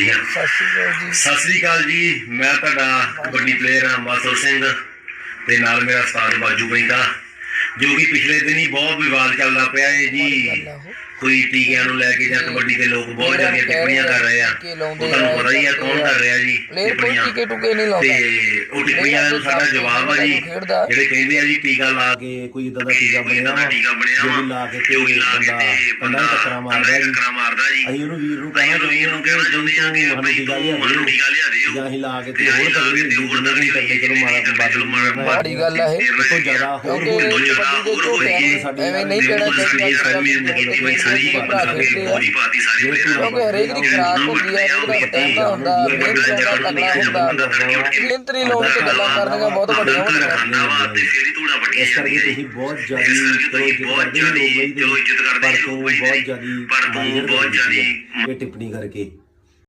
ਠੀਕ ਆ? ਸਤਿ ਸ਼੍ਰੀ ਅਕਾਲ ਜੀ। ਸਤਿ ਸ੍ਰੀ ਅਕਾਲ ਜੀ। ਮੈਂ ਤੁਹਾਡਾ ਕਬੱਡੀ ਪਲੇਅਰ ਹਾਂ ਬਾਸਲ ਸਿੰਘ ਤੇ ਨਾਲ ਮੇਰਾ ਉਸਤਾਦ ਬਾਜੂ ਪੈਂਦਾ ਜੋ ਕਿ ਪਿਛਲੇ ਦਿਨੀ ਬਹੁਤ ਵਿਵਾਦ ਚੱਲਦਾ ਪਿਆ ਹੈ ਜੀ ਉਹ। ਕੋਈ ਟੀਕਿਆਂ ਨੂੰ ਲੈ ਕੇ ਜਾਂ ਕਬੱਡੀ ਦੇ ਲੋਕ ਬਹੁਤ ਜ਼ਿਆਦਾ ਟਿੱਪਣੀਆਂ ਕਰ ਰਹੇ ਆ ਉਹ ਤੁਹਾਨੂੰ ਪਤਾ ਹੀ ਆ ਕੌਣ ਕਰ ਰਿਹਾ ਜੀ ਕੋਈ ਟਿੱਪਣੀਆਂ ਟੀਕੇ ਟੁਕੇ ਨਹੀਂ ਲਾਉਂਦਾ ਤੇ ਉਹ ਟਿੱਪਣੀਆਂ ਨੂੰ ਸਾਡਾ ਜਵਾਬ ਆ ਜੀ। ਜਿਹੜੇ ਕਹਿੰਦੇ ਆ ਜੀ ਟੀਕਾ ਲਾ ਕੇ ਕੋਈ ਇਦਾਂ ਦਾ ਟੀਕਾ ਬਣਿਆ ਵਾ ਟੀਕਾ ਬਣਿਆ ਜੋ ਲਾ ਕੇ ਤੇ ਬੰਦਾ ਕੰਡਾ ਟੱਕਰਾਂ ਮਾਰਦਾ ਜੀ ਟੱਕਰਾਂ ਮਾਰਦਾ ਜੀ ਅਸੀਂ ਉਹਨੂੰ ਵੀਰ ਨੂੰ ਉਹਨੂੰ ਵੀਰ ਨੂੰ ਕਹਿਣਾ ਚਾਹੁੰਦੇ ਆ ਕਿ ਬਈ ਟੀਕਾ ਤੂੰ ਲਿਆ ਸਾਨੂੰ ਟੀਕਾ ਲਿਆ ਦਿਓ ਜਾਂ ਅਸੀਂ ਲਾ ਕੇ ਤੇ ਤੇ ਹੋਰ ਲਾ ਤਗੜੀ ਕੇ ਤੇ ਹੋਰ ਤਗੜੀ ਕਰਦੇ ਚਲੋ ਮਾਰਾ ਚਲੋ ਮਾਰਾ ਮਾੜੀ ਗੱਲ ਆ ਇਹ ਤੋਂ ਜ਼ਿਆਦਾ ਹੋਰ ਹੋ ਤੋਂ ਜ਼ਿਆਦਾ ਕਬੱਡੀ ਦੇ ਹੋਰ ਝੋਟੇ ਹੋਈ ਸਾਡੀ ਐਵੇਂ ਨਹੀਂ ਕਹਿਣਾ ਦੇਖੋ ਸਾਡੀ ਚਾਹੀਦਾ ਸਾਡੀ ਜ਼ਿੰਦਗੀ ਵਿੱਚ ਸਾਰੀ ਭਰਾ ਖੇਡਦੇ ਆ। ਪੂਰੀ ਭਾਤੀ ਸਾਰੇ ਜੇ ਪਲੇਅਰ ਕਿਉਂਕਿ ਹਰੇਕ ਦੀ ਖਰਾਕ ਹੁੰਦੀ ਹੈ ਹਰੇਕ ਦਾ ਪਟਿਆਲਾ ਹੁੰਦਾ ਮਿਹਨਤ ਕਰਦਾ ਤਕੜਾ ਹੁੰਦਾ। ਮਿਹਨਤ ਨਹੀਂ ਲਾਉਣ ਤੇ ਗੱਲਾਂ ਕਰਨੀਆਂ ਬਹੁਤ ਵੱਡੀਆਂ ਹੁੰਦੀਆਂ। ਖਾਂਦਾ ਵਾ ਤੇ ਫੇਰ ਹੀ ਧੂੜਾ ਪੱਟੀਆਂ ਇਸ ਕਰਕੇ ਤੁਸੀਂ ਬਹੁਤ ਜ਼ਿਆਦਾ ਬਹੁਤ ਜ਼ਿਆਦੀ ਚਲੋ ਇੱਜ਼ਤ ਕਰਦੇ ਪਰ ਸੀ ਤੂੰ ਲੋਕ ਬਈ ਬਹੁਤ ਦੀ। ਜ਼ਿਆਦੀ ਪਰ ਤੂੰ ਬਹੁਤ ਜ਼ਿਆਦੀ ਇਹ ਟਿੱਪਣੀ ਕਰਕੇ